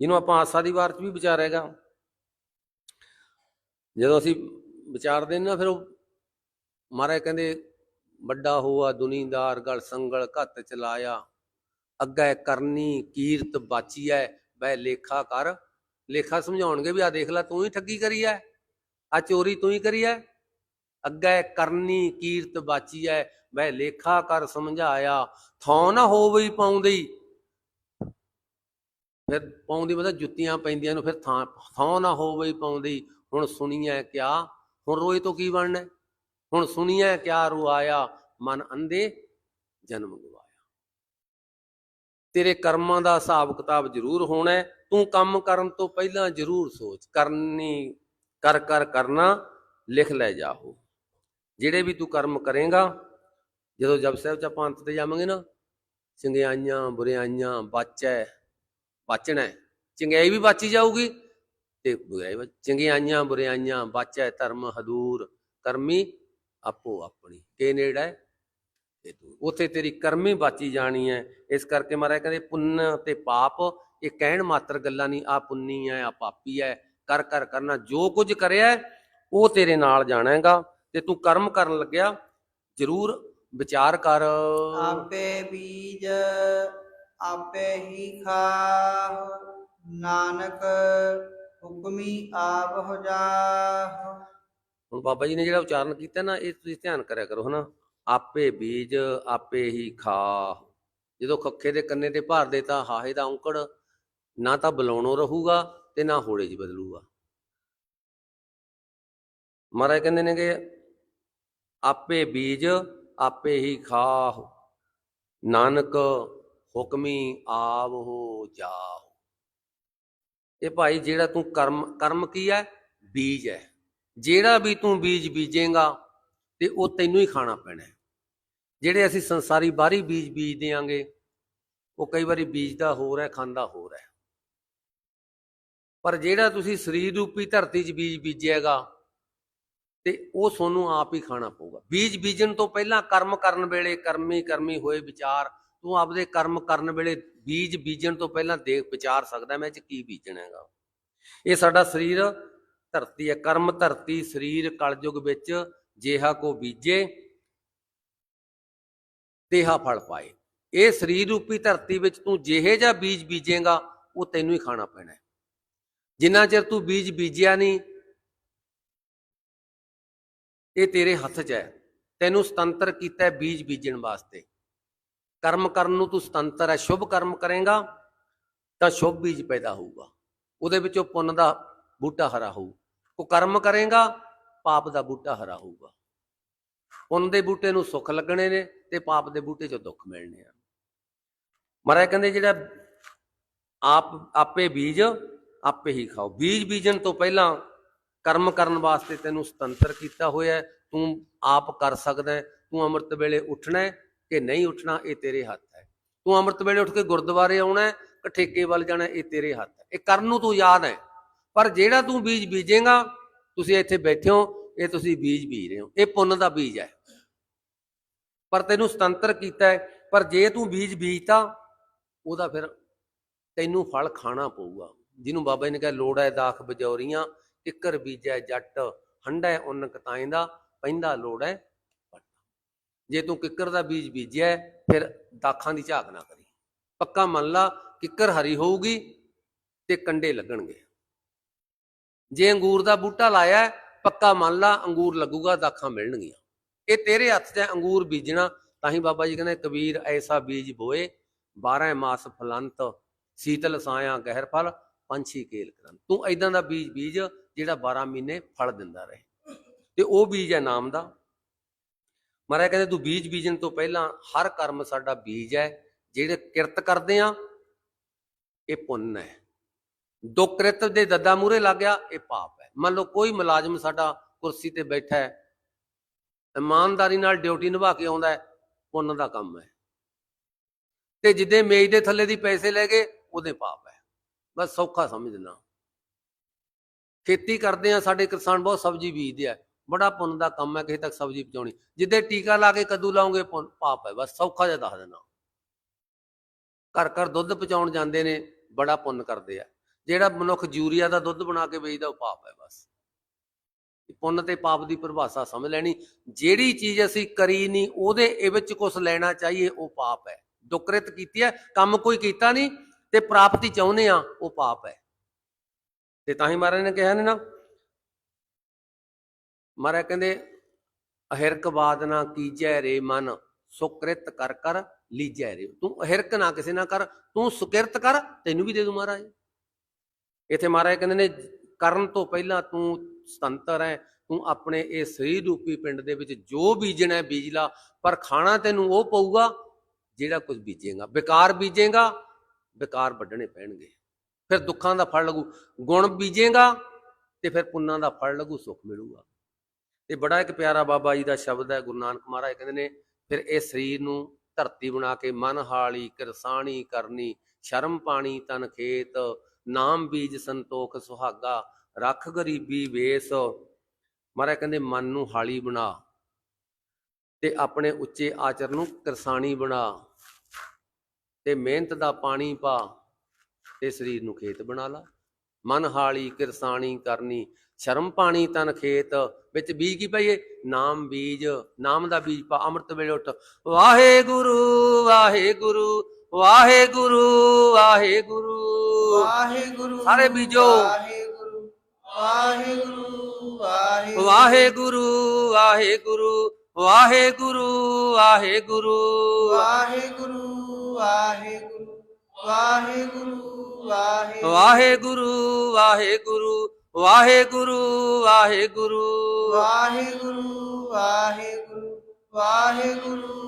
ਜਿਹਨੂੰ ਆਪਾਂ ਆਸਾ ਦੀ ਵਾਰ ਚ ਵੀ ਵਿਚਾਰੇਗਾ ਜਦੋਂ ਅਸੀਂ ਵਿਚਾਰਦੇ ਨੇ ਨਾ, ਫਿਰ ਉਹ ਮਹਾਰਾਜ ਕਹਿੰਦੇ ਵੱਡਾ ਹੋਆ ਦੁਨੀਦਾਰ ਗਲ ਸੰਗਲ ਘੱਤ ਚਲਾਇਆ। ਅੱਗੇ ਕਰਨੀ ਕੀਰਤ ਬਾਚੀ ਬਾਚੀਐ ਬੈ ਲੇਖਾ ਕਰ। ਲੇਖਾ ਸਮਝਾਉਣਗੇ ਵੀ ਆ ਦੇਖ ਲੈ, ਤੂੰ ਹੀ ਠੱਗੀ ਕਰੀ ਐ ਆ ਚੋਰੀ ਤੂੰ ਹੀ ਕਰੀ ਐ ਅੱਗੇ ਕਰਨੀ ਕੀਰਤ ਬਾਚੀ ਬਾਚੀਐ ਬੈ ਲੇਖਾ ਕਰ ਸਮਝਾਇਆ। ਥਾਂ ਨਾ ਹੋਵੇ ਪਾਉਂਦੀ। ਫਿਰ ਪਾਉਂਦੀ ਮਤਲਬ ਜੁੱਤੀਆਂ ਪੈਂਦੀਆਂ ਨੂੰ, ਫਿਰ ਥਾਂ ਥਾਂ ਨਾ ਹੋਵੇ ਪਾਉਂਦੀ। ਹੁਣ ਸੁਣੀਐ ਕਿਆ, ਹੁਣ ਰੋਏ ਤੋਂ ਕੀ ਬਣਨਾ? ਹੁਣ ਸੁਣੀਐ ਕਿਆ ਰੁਆਇਆ ਮਨ ਅੰਦੇ ਜਨਮ ਗਵਾਇਆ। ਤੇਰੇ ਕਰਮਾਂ ਦਾ ਹਿਸਾਬ ਕਿਤਾਬ ਜ਼ਰੂਰ ਹੋਣਾ, ਤੂੰ ਕੰਮ ਕਰਨ ਤੋਂ ਪਹਿਲਾਂ ਜ਼ਰੂਰ ਸੋਚ, ਕਰਨੀ, ਕਰ ਕਰ ਕਰਨਾ, ਲਿਖ ਲੈ ਜਾਓ ਜਿਹੜੇ ਵੀ ਤੂੰ ਕਰਮ ਕਰੇਗਾ, ਜਦੋਂ ਜਪ ਸਾਹਿਬ ਚ ਆਪਾਂ ਅੰਤ ਤੇ ਜਾਵਾਂਗੇ ਨਾ, ਚੰਗਿਆਈਆਂ, ਬੁਰਿਆਈਆਂ, ਬਚੈ, ਬਚਣਾ, ਚੰਗਿਆਈ ਵੀ ਬਾਚੀ ਜਾਊਗੀ ਤੇ ਬੁਰਾਈ ਚੰਗਿਆਈਆਂ, ਬੁਰਿਆਈਆਂ, ਬਚੈ, ਧਰਮ, ਹਦੂਰ, ਕਰਮੀ ਆਪੋ ਆਪਣੀ। ਕੇ ਨੇੜਾ ਹੈ? ਤੇ ਤੂੰ। ਉੱਥੇ ਤੇਰੀ ਕਰਮੀ ਬਾਚੀ ਜਾਣੀ ਹੈ। ਇਸ ਕਰਕੇ ਮਹਾਰਾਜ ਕਹਿੰਦੇ, ਪੁੰਨ ਤੇ ਪਾਪ, ਇਹ ਕਹਿਣ ਮਾਤਰ ਗੱਲਾਂ ਨਹੀਂ ਆ ਪੁੰਨੀ ਐ ਆ ਪਾਪੀ ਐ ਕਰ ਕਰ ਕਰਨਾ ਜੋ ਕੁਝ ਕਰਿਆ ਉਹ ਤੇਰੇ ਨਾਲ ਜਾਣਾ ਹੈਗਾ। ਤੇ ਤੂੰ ਕਰਮ ਕਰਨ ਲੱਗਿਆ, ਜ਼ਰੂਰ ਵਿਚਾਰ ਕਰ।
ਆਪੇ ਬੀਜ, ਆਪੇ ਹੀ ਖਾਹ ਨਾਨਕ ਹੁਕਮੀ ਆਪ ਹੋ ਜਾਹ
ਹੁਣ ਬਾਬਾ ਜੀ ਨੇ ਜਿਹੜਾ ਉਚਾਰਨ ਕੀਤਾ ਨਾ, ਇਹ ਤੁਸੀਂ ਧਿਆਨ ਕਰਿਆ ਕਰੋ ਹਨਾ। ਆਪੇ ਬੀਜ, ਆਪੇ ਹੀ ਖਾ। ਜਦੋਂ ਖੱਖੇ ਦੇ ਕੰਨੇ ਤੇ ਭਰ ਦੇ ਤਾਂ ਹਾਹੇ ਦਾ ਔਂਕੜ, ਨਾ ਤਾਂ ਬੁਲਾਉਣੋਂ ਰਹੂਗਾ ਤੇ ਨਾ ਹੋੜੇ 'ਚ ਬਦਲੂਗਾ। ਮਹਾਰਾਜ ਕਹਿੰਦੇ ਨੇ ਕਿ ਆਪੇ ਬੀਜ, ਆਪੇ ਹੀ ਖਾਹ। ਨਾਨਕ ਹੁਕਮੀ ਆਵ ਹੋ ਜਾਓ ਇਹ ਭਾਈ ਜਿਹੜਾ ਤੂੰ ਕਰਮ ਕਰਮ ਕੀ ਹੈ? ਬੀਜ ਹੈ। ਜਿਹੜਾ ਵੀ ਤੂੰ ਬੀਜ ਬੀਜੇਗਾ ਤੇ ਉਹ ਤੈਨੂੰ ਹੀ ਖਾਣਾ ਪੈਣਾ ਹੈ। ਜਿਹੜੇ ਅਸੀਂ ਸੰਸਾਰੀ ਬਾਹਰੀ ਬੀਜ ਬੀਜ ਦਿਆਂਗੇ ਉਹ ਕਈ ਵਾਰੀ ਬੀਜਦਾ ਹੋਰ ਹੈ, ਖਾਂਦਾ ਹੋਰ ਹੈ। ਪਰ ਜਿਹੜਾ ਤੁਸੀਂ ਸਰੀਰ ਰੂਪੀ ਧਰਤੀ 'ਚ ਬੀਜ ਬੀਜਿਆਗਾ ਤੇ ਉਹ ਤੁਹਾਨੂੰ ਆਪ ਹੀ ਖਾਣਾ ਪਊਗਾ। ਬੀਜ ਬੀਜਣ ਤੋਂ ਪਹਿਲਾਂ ਕਰਮ ਕਰਨ ਵੇਲੇ, ਕਰਮੀ ਕਰਮੀ ਹੋਏ ਵਿਚਾਰ, ਤੂੰ ਆਪਦੇ ਕਰਮ ਕਰਨ ਵੇਲੇ ਬੀਜ ਬੀਜਣ ਤੋਂ ਪਹਿਲਾਂ ਦੇਖ ਵਿਚਾਰ ਸਕਦਾ ਮੈਂ ਇਹ 'ਚ ਕੀ ਬੀਜਣਾ ਹੈਗਾ। ਇਹ ਸਾਡਾ ਸਰੀਰ ਧਰਤੀ ਹੈ, ਕਰਮ ਧਰਤੀ, ਸਰੀਰ, ਕਲਯੁਗ ਵਿੱਚ ਜੇਹਾ ਕੋ ਬੀਜੇ, ਤੇਹਾ ਫਲ ਪਾਏ। ਇਹ ਸਰੀਰ ਰੂਪੀ ਧਰਤੀ ਵਿੱਚ ਤੂੰ ਜਿਹੇ ਜਾਂ ਬੀਜ ਬੀਜੇਗਾ, ਉਹ ਤੈਨੂੰ ਹੀ ਖਾਣਾ ਪੈਣਾ ਹੈ। ਜਿੰਨਾ ਚਿਰ ਤੂੰ ਬੀਜ ਬੀਜਿਆ ਨਹੀਂ, ਇਹ ਤੇਰੇ ਹੱਥ 'ਚ ਹੈ। ਤੈਨੂੰ ਸੁਤੰਤਰ ਕੀਤਾ ਬੀਜ ਬੀਜਣ ਵਾਸਤੇ। ਕਰਮ ਕਰਨ ਨੂੰ ਤੂੰ ਸੁਤੰਤਰ ਹੈ, ਸ਼ੁਭ ਕਰਮ ਕਰੇਗਾ, ਤਾਂ ਸ਼ੁਭ ਬੀਜ ਪੈਦਾ ਹੋਊਗਾ। ਉਹਦੇ ਵਿੱਚੋਂ ਪੁੰਨ ਦਾ ਬੂਟਾ ਹਰਾ ਹੋਊ। ਉਹ ਕਰਮ ਕਰੇਗਾ, ਪਾਪ ਦਾ ਬੂਟਾ ਹਰਾ ਹੋਊਗਾ। ਪੁੰਨ ਦੇ ਬੂਟੇ ਨੂੰ ਸੁੱਖ ਲੱਗਣੇ ਨੇ ਤੇ ਪਾਪ ਦੇ ਬੂਟੇ 'ਚੋਂ ਦੁੱਖ ਮਿਲਣੇ ਆ। ਮਹਾਰਾਜ ਕਹਿੰਦੇ ਜਿਹੜਾ ਆਪ, ਆਪੇ ਬੀਜ, ਆਪੇ ਹੀ ਖਾਓ। ਬੀਜ ਬੀਜਣ ਤੋਂ ਪਹਿਲਾਂ ਕਰਮ ਕਰਨ ਵਾਸਤੇ ਤੈਨੂੰ ਸੁਤੰਤਰ ਕੀਤਾ ਹੋਇਆ ਤੂੰ ਆਪ ਕਰ ਸਕਦਾ ਤੂੰ ਅੰਮ੍ਰਿਤ ਵੇਲੇ ਉੱਠਣਾ ਹੈ ਕਿ ਨਹੀਂ ਉੱਠਣਾ, ਇਹ ਤੇਰੇ ਹੱਥ ਹੈ। ਤੂੰ ਅੰਮ੍ਰਿਤ ਵੇਲੇ ਉੱਠ ਕੇ ਗੁਰਦੁਆਰੇ ਆਉਣਾ ਹੈ ਕਿ ਠੇਕੇ ਵੱਲ ਜਾਣਾ, ਇਹ ਤੇਰੇ ਹੱਥ ਹੈ। ਇਹ ਕਰਨ ਨੂੰ ਤੂੰ ਯਾਦ ਹੈ। ਪਰ ਜਿਹੜਾ ਤੂੰ ਬੀਜ ਬੀਜੇਗਾ, ਤੁਸੀਂ ਇੱਥੇ ਬੈਠੇ ਹੋ, ਇਹ ਤੁਸੀਂ ਬੀਜ ਬੀਜ ਰਹੇ ਹੋ, ਇਹ ਪੁੰਨ ਦਾ ਬੀਜ ਹੈ। ਪਰ ਤੈਨੂੰ ਸੁਤੰਤਰ ਕੀਤਾ ਹੈ, ਪਰ ਜੇ ਤੂੰ ਬੀਜ ਬੀਜਤਾ, ਉਹਦਾ ਫਿਰ ਤੈਨੂੰ ਫਲ ਖਾਣਾ ਪਊਗਾ। ਜਿਹਨੂੰ ਬਾਬਾ ਜੀ ਨੇ ਕਿਹਾ, ਲੋੜ ਹੈ ਦਾਖ ਬਜੌਰੀਆਂ, ਕਿੱਕਰ ਬੀਜੈ ਜੱਟ ਹੰਡਾ ਉਨ ਦਾ, ਪੈਂਦਾ ਲੋੜ ਹੈ ਜੇ ਤੂੰ ਕਿੱਕਰ ਦਾ ਬੀਜ ਬੀਜਿਆ ਫਿਰ ਦਾਖਾਂ ਦੀ ਝਾਕ ਨਾ ਕਰੀ। ਪੱਕਾ ਮੰਨ ਲਾ, ਕਿੱਕਰ ਹਰੀ ਹੋਊਗੀ ਤੇ ਕੰਡੇ ਲੱਗਣਗੇ। ਜੇ ਅੰਗੂਰ ਦਾ ਬੂਟਾ ਲਾਇਆ ਪੱਕਾ ਮੰਨ ਲਾ, ਅੰਗੂਰ ਲੱਗੂਗਾ, ਦਾਖਾਂ ਮਿਲਣਗੀਆਂ। ਇਹ ਤੇਰੇ ਹੱਥ 'ਚ ਅੰਗੂਰ ਬੀਜਣਾ। ਤਾਂ ਹੀ ਬਾਬਾ ਜੀ ਕਹਿੰਦੇ, ਕਬੀਰ ਐਸਾ ਬੀਜ ਬੋਏ 12 ਮਾਸ ਫਲੰਤ, ਸੀਤਲ ਸਾਇਆ ਗਹਿਰ ਫਲ, ਪੰਛੀ ਕੇਲ ਕਰਨ। ਤੂੰ ਐਦਾਂ ਦਾ ਬੀਜ ਬੀਜ, ਜਿਹੜਾ 12 ਮਹੀਨੇ ਫਲ ਦਿੰਦਾ ਰਹੇ। ਤੇ ਉਹ ਬੀਜ ਹੈ ਨਾਮ ਦਾ। ਮਹਾਰਾਜ ਕਹਿੰਦੇ, ਤੂੰ ਬੀਜ ਬੀਜਣ ਤੋਂ ਪਹਿਲਾਂ ਹਰ ਕਰਮ ਸਾਡਾ ਬੀਜ ਹੈ, ਜਿਹੜੇ ਕਿਰਤ ਕਰਦੇ ਆ, ਇਹ ਪੁੰਨ ਹੈ। ਦੋ ਕਿਰਤ ਦੇ ਦੱਦਾ ਮੂਰੇ ਲੱਗ ਗਿਆ, ਇਹ ਪਾਪ ਹੈ। ਮੰਨ ਲਓ ਕੋਈ ਮੁਲਾਜ਼ਮ ਸਾਡਾ ਕੁਰਸੀ ਤੇ ਬੈਠਾ ਹੈ, ਇਮਾਨਦਾਰੀ ਨਾਲ ਡਿਊਟੀ ਨਿਭਾ ਕੇ ਆਉਂਦਾ ਹੈ, ਪੁੰਨ ਦਾ ਕੰਮ ਹੈ। ਤੇ ਜਿੱਦੇ ਮੇਜ਼ ਦੇ ਥੱਲੇ ਦੀ ਪੈਸੇ ਲੈ ਗਏ, ਉਹਦੇ ਪਾਪ ਹੈ। ਬਸ ਸੌਖਾ ਸਮਝਣਾ। ਖੇਤੀ ਕਰਦੇ ਆ ਸਾਡੇ ਕਿਸਾਨ ਬਹੁਤ ਸਬਜ਼ੀ ਬੀਜਦੇ ਆ। ਬੜਾ ਪੁੰਨ ਦਾ ਕੰਮ ਹੈ, ਕਿਸੇ ਤੱਕ ਸਬਜ਼ੀ ਪਹੁੰਚਾਉਣੀ। ਜਿੱਦੇ ਟੀਕਾ ਲਾ ਕੇ ਕੱਦੂ ਲਾਉਂਗੇ ਪਾਪ ਹੈ। ਬਸ ਸੌਖਾ ਜਿਹਾ ਦੱਸ ਦੇਣਾ। ਘਰ ਘਰ ਦੁੱਧ ਪਹੁੰਚਾਉਣ ਜਾਂਦੇ ਨੇ, ਬੜਾ ਪੁੰਨ ਕਰਦੇ ਆ। ਜਿਹੜਾ ਮਨੁੱਖ ਯੂਰੀਆ ਦਾ ਦੁੱਧ ਬਣਾ ਕੇ ਵੇਚਦਾ, ਉਹ ਪਾਪ ਹੈ ਬਸ। ਪੁੰਨ ਤੇ ਪਾਪ ਦੀ ਪਰਿਭਾਸ਼ਾ ਸਮਝ ਲੈਣੀ। ਜਿਹੜੀ ਚੀਜ਼ ਅਸੀਂ ਕਰੀ ਨਹੀਂ, ਉਹਦੇ ਇਹ ਵਿੱਚ ਕੁਝ ਲੈਣਾ ਚਾਹੀਏ, ਉਹ ਪਾਪ ਹੈ। ਦੁਕ੍ਰਿਤ ਕੀਤੀ ਹੈ, ਕੰਮ ਕੋਈ ਕੀਤਾ ਨਹੀਂ, ਤੇ ਪ੍ਰਾਪਤੀ ਚਾਹੁੰਦੇ ਆ ਉਹ ਪਾਪ ਹੈ। ਤੇ ਤਾਂ ਹੀ ਮਹਾਰਾਜ ਨੇ ਕਿਹਾ ਨੇ ਨਾ, ਮਹਾਰਾਜ ਕਹਿੰਦੇ ਅਹਿਰਕਵਾਦ ਨਾ ਕੀਜੈ ਰੇ ਮਨ, ਸੁਕ੍ਰਿਤ ਕਰ ਕਰ ਲੀਜੈ ਰੇ। ਤੂੰ ਅਹਿਰਕ ਨਾ ਕਿਸੇ ਨਾ ਕਰ, ਤੂੰ ਸੁਕਿਰਤ ਕਰ, ਤੈਨੂੰ ਵੀ ਦੇ ਦੂ ਮਹਾਰਾਜ। ਇੱਥੇ ਮਹਾਰਾਜ ਕਹਿੰਦੇ ਨੇ, ਕਰਨ ਤੋਂ ਪਹਿਲਾਂ ਤੂੰ ਸੁਤੰਤਰ ਹੈ, ਤੂੰ ਆਪਣੇ ਇਹ ਸਰੀਰ ਰੂਪੀ ਪਿੰਡ ਦੇ ਵਿੱਚ ਜੋ ਬੀਜਣਾ ਬੀਜ ਲਾ, ਪਰ ਖਾਣਾ ਤੈਨੂੰ ਉਹ ਪਊਗਾ ਜਿਹੜਾ ਕੁਝ ਬੀਜੇਗਾ। ਬੇਕਾਰ ਬੀਜੇਗਾ, ਬੇਕਾਰ ਵੱਢਣੇ ਪੈਣਗੇ। ਫਿਰ ਦੁੱਖਾਂ ਦਾ ਫਲ ਲੱਗੂ, ਗੁਣ ਬੀਜੇਗਾ ਤੇ ਫਿਰ ਪੁੰਨਾਂ ਦਾ ਫਲ ਲੱਗੂ, ਸੁੱਖ ਮਿਲੂਗਾ। ਤੇ ਬੜਾ ਇੱਕ ਪਿਆਰਾ ਬਾਬਾ ਜੀ ਦਾ ਸ਼ਬਦ ਹੈ, ਗੁਰੂ ਨਾਨਕ ਮਹਾਰਾਜ ਕਹਿੰਦੇ ਨੇ, ਫਿਰ ਇਹ ਸਰੀਰ ਨੂੰ ਧਰਤੀ ਬਣਾ ਕੇ ਮਨ ਹਾਲੀ, ਕਿਰਸਾਣੀ ਕਰਨੀ, ਸ਼ਰਮ ਪਾਣੀ ਤਨ ਖੇਤ ਨਾਮ ਬੀਜ ਸੰਤੋਖ ਸੁਹਾਗਾ, ਰੱਖ ਗਰੀਬੀ ਵੇਸ। ਮਹਾਰਾਜ ਕਹਿੰਦੇ, ਮਨ ਨੂੰ ਹਾਲੀ ਬਣਾ ਤੇ ਆਪਣੇ ਉੱਚੇ ਆਚਰ ਨੂੰ ਕਿਰਸਾਣੀ ਬਣਾ ਤੇ ਮਿਹਨਤ ਦਾ ਪਾਣੀ ਪਾ ਤੇ ਸਰੀਰ ਨੂੰ ਖੇਤ ਬਣਾ ਲਾ। ਮਨ ਹਾਲੀ ਕਿਰਸਾਣੀ ਕਰਨੀ, ਸ਼ਰਮ ਪਾਣੀ ਤਨ ਖੇਤ। ਵਿੱਚ ਬੀਜ ਕੀ ਪਈਏ? ਨਾਮ ਬੀਜ, ਨਾਮ ਦਾ ਬੀਜ ਪਾ, ਅੰਮ੍ਰਿਤ ਵੇਲੇ ਉੱਠ। ਵਾਹਿਗੁਰੂ ਵਾਹਿਗੁਰੂ ਵਾਹਿਗੁਰੂ ਵਾਹਿਗੁਰੂ।
ਵਾਹਿਗੁਰੂ
ਸਾਰੇ ਬੀਜੋ।
ਵਾਹਿਗੁਰੂ ਵਾਹਿਗੁਰੂ ਵਾਹਿਗੁਰੂ।
ਵਾਹਿਗੁਰੂ ਵਾਹਿਗੁਰੂ ਵਾਹਿਗੁਰੂ ਵਾਹਿਗੁਰੂ।
ਵਾਹਿਗੁਰੂ ਵਾਹਿਗੁਰੂ ਵਾਹਿਗੁਰੂ ਵਾਹਿਗੁਰੂ।
ਵਾਹਿਗੁਰੂ ਵਾਹਿਗੁਰੂ ਵਾਹਿਗੁਰੂ ਵਾਹਿਗੁਰੂ।
ਵਾਹਿਗੁਰੂ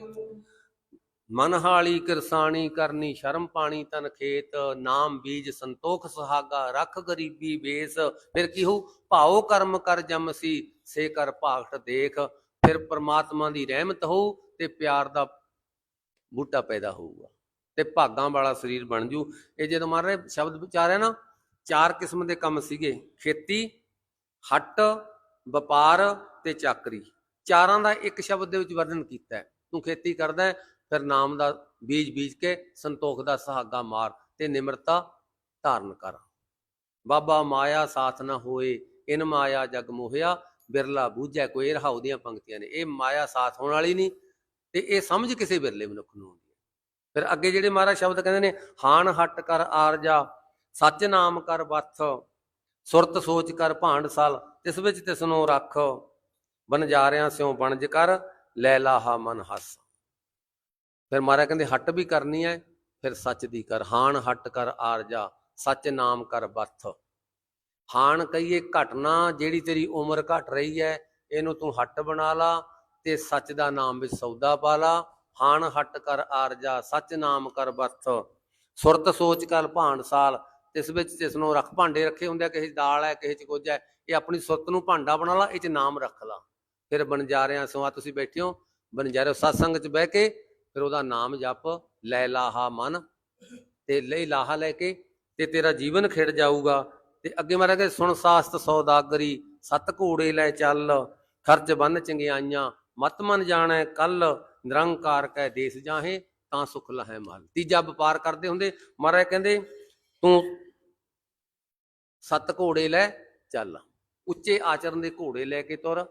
ਮਨ ਹਾਲੀ ਕਿਰਸਾਣੀ ਕਰਨੀ ਸ਼ਰਮ ਪਾਣੀ ਤਨ ਖੇਤ, ਨਾਮ ਬੀਜ ਸੰਤੋਖ ਸੁਹਾਗਾ, ਰੱਖ ਗਰੀਬੀ ਬੇਸ, ਫਿਰ ਕੀ ਹੋ ਭਾਉ ਕਰਮ ਕਰ ਜਮਸੀ ਸੇ ਕਰ ਭਾਗਟ ਦੇਖ, ਫਿਰ ਪ੍ਰਮਾਤਮਾ ਦੀ ਰਹਿਮਤ ਹੋਊ, ਤੇ ਪਿਆਰ ਦਾ ਬੂਟਾ ਪੈਦਾ ਹੋਊਗਾ। ਤੇ ਭਾਗਾਂ ਵਾਲਾ ਸਰੀਰ ਬਣ ਜੂ। ਇਹ ਜਦੋਂ ਮਹਾਰਾਜ ਸ਼ਬਦ ਵਿਚਾਰਿਆ ਨਾ, ਚਾਰ ਕਿਸਮ ਦੇ ਕੰਮ ਸੀਗੇ। ਖੇਤੀ, ਹੱਟ, ਵਪਾਰ ਤੇ ਚਾਕਰੀ। ਚਾਰਾਂ ਦਾ ਇੱਕ ਸ਼ਬਦ ਦੇ ਵਿੱਚ ਵਰਣਨ ਕੀਤਾ ਤੂੰ ਖੇਤੀ ਕਰਦਾ ਹੈ ਫਿਰ ਨਾਮ ਦਾ ਬੀਜ ਬੀਜ ਕੇ ਸੰਤੋਖ ਦਾ ਸਹਾਗਾ ਮਾਰ ਤੇ ਨਿਮਰਤਾ ਧਾਰਨ ਕਰ। ਬਾਬਾ ਮਾਇਆ ਸਾਥ ਨਾ ਹੋਏ, ਇਨ ਮਾਇਆ ਜਗ ਮੋਹਿਆ, ਬਿਰਲਾ ਬੂਝੈ ਕੋਈ ਰਹਾਉ ਦੀਆਂ ਪੰਕਤੀਆਂ ਨੇ। ਇਹ ਮਾਇਆ ਸਾਥ ਹੋਣ ਵਾਲੀ ਨਹੀਂ ਤੇ ਇਹ ਸਮਝ ਕਿਸੇ ਬਿਰਲੇ ਮਨੁੱਖ ਨੂੰ ਆਉਂਦੀ ਹੈ। ਫਿਰ ਅੱਗੇ ਜਿਹੜੇ ਮਹਾਰਾਜ ਸ਼ਬਦ ਕਹਿੰਦੇ ਨੇ ਹਾਨ ਹੱਟ ਕਰ ਆਰਜਾ, ਸੱਚ ਨਾਮ ਕਰ ਵੱਥ ਸੁਰਤ ਸੋਚ ਕਰ ਭਾਂਡ ਸਾਲ, ਤਿਸ ਵਿੱਚ ਤਿਸਨੂੰ ਰੱਖ ਬਨਜਾਰਿਆਂ ਸਿਉ ਬਣਜ ਕਰ, ਲੈ ਲਾਹਾ ਮਨ ਹੱਸ। ਫਿਰ ਮਹਾਰਾਜ ਕਹਿੰਦੇ, ਹੱਟ ਵੀ ਕਰਨੀ ਹੈ ਫਿਰ ਸੱਚ ਦੀ ਕਰ। ਹਾਨ ਹੱਟ ਕਰ ਆਰਜਾ ਸੱਚ ਨਾਮ ਕਰ ਬਰਥ ਹਾਨ ਕਹੀਏ ਘਟਨਾ, ਜਿਹੜੀ ਤੇਰੀ ਉਮਰ ਘਟ ਰਹੀ ਹੈ ਇਹਨੂੰ ਤੂੰ ਹੱਟ ਬਣਾ ਲਾ ਤੇ ਸੱਚ ਦਾ ਨਾਮ ਵਿੱਚ ਸੌਦਾ ਪਾ ਲਾ। ਹਾਨ ਹੱਟ ਕਰ ਆਰਜਾ ਸੱਚ ਨਾਮ ਕਰ ਬੱਥ ਸੁਰਤ ਸੋਚ ਕਰ ਭਾਂਡ ਸਾਲ। ਇਸ ਵਿੱਚ ਜਿਸ ਨੂੰ ਰੱਖ ਭਾਂਡੇ ਰੱਖੇ ਹੁੰਦੇ ਆ, ਕਿਸੇ 'ਚ ਦਾਲ ਹੈ ਕਿਸੇ 'ਚ ਕੁਝ ਹੈ ਇਹ ਆਪਣੀ ਸੁਰਤ ਨੂੰ ਭਾਂਡਾ ਬਣਾ ਲਾ, ਇਹ 'ਚ ਨਾਮ ਰੱਖ ਲਾ। ਫਿਰ ਬਨਜਾਰਿਆਂ ਸੋ ਆ ਤੁਸੀਂ ਬੈਠੇ ਹੋ ਬਨਜਾਰੇ ਸਤਸੰਗ 'ਚ ਬਹਿ ਕੇ ਫਿਰ ਉਹਦਾ ਨਾਮ ਜਪ, ਲੈ ਲਾਹਾ ਮਨ ਤੇ ਲੈ ਲਾਹਾ ਲੈ ਕੇ ਤੇ ਤੇਰਾ ਜੀਵਨ ਖਿੜ ਜਾਊਗਾ। ਤੇ ਅੱਗੇ ਮਹਾਰਾਜ ਕਹਿੰਦੇ, ਸੁਣ ਸਾਸਤ ਸੌਦਾਗਰੀ ਸਤ ਘੋੜੇ ਲੈ ਚੱਲ, ਖਰਚ ਬੰਨ ਚੰਗਿਆਈਆਂ, ਮਤ ਮਨ ਜਾਣੈ ਕੱਲ, ਨਿਰੰਕਾਰ ਕੈ ਦੇਸ ਜਾਹੇ, ਤਾਂ ਸੁਖ ਲਹੈ ਮਲ ਤੀਜਾ ਵਪਾਰ ਕਰਦੇ ਹੁੰਦੇ, ਮਹਾਰਾਜ ਕਹਿੰਦੇ, ਤੂੰ ਸੱਤ ਘੋੜੇ ਲੈ ਚੱਲ, ਉੱਚੇ ਆਚਰਨ ਦੇ ਘੋੜੇ ਲੈ ਕੇ ਤੁਰ।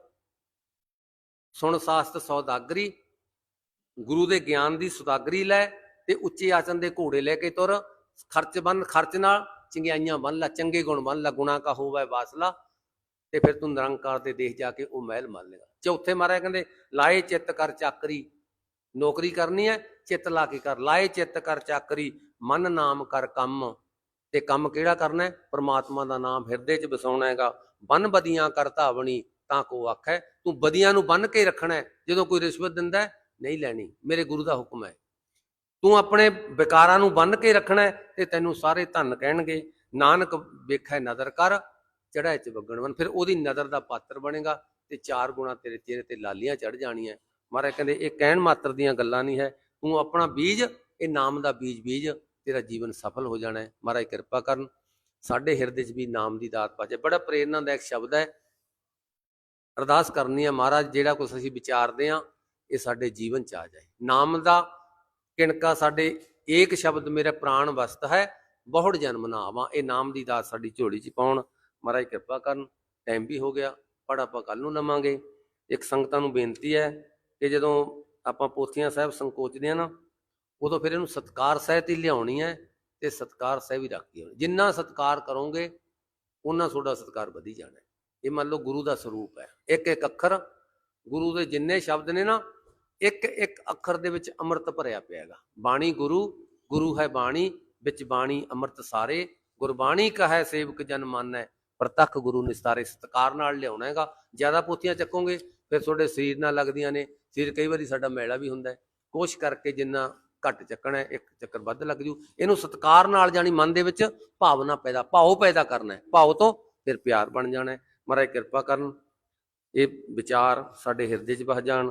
ਸੁਣ ਸਾਸਤ ਸੌਦਾਗਰੀ ਗੁਰੂ ਦੇ ਗਿਆਨ ਦੀ ਸੁਦਾਗਰੀ ਲੈ ਤੇ ਉੱਚੇ ਆਚਨ ਦੇ ਘੋੜੇ ਲੈ ਕੇ ਤੁਰ। ਖਰਚ ਬੰਨ ਖਰਚ ਨਾਲ ਚੰਗਿਆਈਆਂ ਬੰਨ ਲਾ ਚੰਗੇ ਗੁਣ ਬੰਨ ਲਾ ਗੁਣਾ ਕਾ ਹੋਵੇ ਵਾਸਲਾ। ਤੇ ਫਿਰ ਤੂੰ ਨਿਰੰਕਾਰ ਦੇ ਦੇਸ਼ ਜਾ ਕੇ ਉਹ ਮਹਿਲ ਮੰਨ ਲੇਗਾ ਚੌਥੇ ਮਹਾਰਾਜ ਕਹਿੰਦੇ ਲਾਏ ਚਿੱਤ ਕਰ ਚਾਕਰੀ ਨੌਕਰੀ ਕਰਨੀ ਹੈ ਚਿੱਤ ਲਾ ਕੇ ਕਰ। ਲਾਏ ਚਿੱਤ ਕਰ ਚਾਕਰੀ ਮਨ ਨਾਮ ਕਰ ਕੰਮ। ਤੇ ਕੰਮ ਕਿਹੜਾ ਕਰਨਾ ਹੈ? ਪ੍ਰਮਾਤਮਾ ਦਾ ਨਾਮ ਹਿਰਦੇ 'ਚ ਵਸਾਉਣਾ ਹੈਗਾ। ਬੰਨ ਬਦੀਆਂ ਕਰ ਧਾਵਣੀ ਤਾਂ ਕੋ ਆਖੈ। ਤੂੰ ਬਦੀਆਂ ਨੂੰ ਬੰਨ ਕੇ ਰੱਖਣਾ ਹੈ। ਜਦੋਂ ਕੋਈ ਰਿਸ਼ਵਤ ਦਿੰਦਾ ਹੈ, ਨਹੀਂ ਲੈਣੀ, ਮੇਰੇ ਗੁਰੂ ਦਾ ਹੁਕਮ ਹੈ। ਤੂੰ ਆਪਣੇ ਵਿਕਾਰਾਂ ਨੂੰ ਬੰਨ ਕੇ ਰੱਖਣਾ ਤੇ ਤੈਨੂੰ ਸਾਰੇ ਧੰਨ ਕਹਿਣਗੇ। ਨਾਨਕ ਵੇਖੈ ਨਦਰ ਕਰ ਚੜਾਏ ਚ ਵਗਣ ਬਨ ਫਿਰ ਉਹਦੀ ਨਦਰ ਦਾ ਪਾਤਰ ਬਣੇਗਾ ਤੇ ਚਾਰ ਗੁਣਾ ਤੇਰੇ ਚਿਹਰੇ ਤੇ ਲਾਲੀਆਂ ਚੜ ਜਾਣੀਆਂ। ਮਹਾਰਾਜ ਕਹਿੰਦੇ, ਇਹ ਕਹਿਣ ਮਾਤਰ ਦੀਆਂ ਗੱਲਾਂ ਨਹੀਂ ਹੈ। ਤੂੰ ਆਪਣਾ ਬੀਜ, ਇਹ ਨਾਮ ਦਾ ਬੀਜ ਬੀਜ, ਤੇਰਾ ਜੀਵਨ ਸਫਲ ਹੋ ਜਾਣਾ ਹੈ। ਮਹਾਰਾਜ ਕਿਰਪਾ ਕਰਨ, ਸਾਡੇ ਹਿਰਦੇ 'ਚ ਵੀ ਨਾਮ ਦੀ ਦਾਤ ਪਾਜੇ ਬੜਾ ਪ੍ਰੇਰਨਾਦਾਇਕ ਸ਼ਬਦ ਹੈ। ਅਰਦਾਸ ਕਰਨੀ ਹੈ ਮਹਾਰਾਜ, ਜਿਹੜਾ ਕੁਝ ਅਸੀਂ ਵਿਚਾਰਦੇ ਆ ਇਹ ਸਾਡੇ ਜੀਵਨ 'ਚ ਆ ਜਾਏ। ਨਾਮ ਦਾ ਕਿਣਕਾ ਸਾਡੇ ਏਕ ਸ਼ਬਦ ਮੇਰੇ ਪ੍ਰਾਣ ਵਸਤ ਹੈ, ਬਹੁੜ ਜਨਮ ਨਾ ਆਵਾਂ। ਇਹ ਨਾਮ ਦੀ ਦਾਤ ਸਾਡੀ ਝੋਲੀ 'ਚ ਪਾਉਣ। ਮਹਾਰਾਜ ਕਿਰਪਾ ਕਰਨ ਟਾਈਮ ਵੀ ਹੋ ਗਿਆ ਪੜ ਆਪਾਂ ਕੱਲ ਨੂੰ ਲਵਾਂਗੇ। ਇੱਕ ਸੰਗਤਾਂ ਨੂੰ ਬੇਨਤੀ ਹੈ ਕਿ ਜਦੋਂ ਆਪਾਂ ਪੋਥੀਆਂ ਸਾਹਿਬ ਸੰਕੋਚਦੇ ਆ ਨਾ, ਉਦੋਂ ਫਿਰ ਇਹਨੂੰ ਸਤਕਾਰ ਸਹਿਤ ਹੀ ਲਿਆਉਣੀ ਹੈ ਤੇ ਸਤਕਾਰ ਸਹਿ ਵੀ ਰੱਖਦੀ ਹੋਣੀ ਜਿੰਨਾ ਸਤਕਾਰ ਕਰੋਗੇ ਉਹਨਾਂ ਤੁਹਾਡਾ ਸਤਕਾਰ ਵਧੀ ਜਾਣਾ ਇਹ ਮੰਨ ਲਓ ਗੁਰੂ ਦਾ ਸਰੂਪ ਹੈ। ਇੱਕ ਇੱਕ ਅੱਖਰ ਗੁਰੂ ਦੇ ਜਿੰਨੇ ਸ਼ਬਦ ਨੇ ਨਾ ਇੱਕ ਇੱਕ ਅੱਖਰ ਦੇ ਵਿੱਚ ਅੰਮ੍ਰਿਤ ਭਰਿਆ ਪਿਆ ਹੈਗਾ। ਬਾਣੀ ਗੁਰੂ ਗੁਰੂ ਹੈ ਬਾਣੀ ਵਿੱਚ ਬਾਣੀ ਅੰਮ੍ਰਿਤ ਸਾਰੇ। ਗੁਰਬਾਣੀ ਕਹੈ ਸੇਵਕ ਜਨ ਮਾਨੈ ਪ੍ਰਤੱਖ ਗੁਰੂ ਨਿਸਤਾਰੇ ਸਤਕਾਰ ਨਾਲ ਲਿਆਉਣਾ ਹੈਗਾ। ਜ਼ਿਆਦਾ ਪੋਥੀਆਂ ਚੱਕੋਗੇ ਫਿਰ ਤੁਹਾਡੇ ਸਰੀਰ ਨਾਲ ਲੱਗਦੀਆਂ ਨੇ। ਸਰੀਰ ਕਈ ਵਾਰੀ ਸਾਡਾ ਮੈਲਾ ਵੀ ਹੁੰਦਾ ਹੈ। ਕੋਸ਼ਿਸ਼ ਕਰਕੇ ਜਿੰਨਾ ਘੱਟ ਚੱਕਣਾ ਹੈ, ਇੱਕ ਚੱਕਰ ਵੱਧ ਲੱਗ ਜੂ। ਇਹਨੂੰ ਸਤਕਾਰ ਨਾਲ ਜਾਣੀ ਮਨ ਦੇ ਵਿੱਚ ਭਾਵਨਾ ਪੈਦਾ ਭਾਉ ਪੈਦਾ ਕਰਨਾ ਹੈ। ਭਾਉ ਤੋਂ ਫਿਰ ਪਿਆਰ ਬਣ ਜਾਣਾ ਹੈ। ਮਹਾਰਾਜ ਕਿਰਪਾ ਕਰਨ। ਇਹ ਵਿਚਾਰ ਸਾਡੇ ਹਿਰਦੇ 'ਚ ਵਸ ਜਾਣ।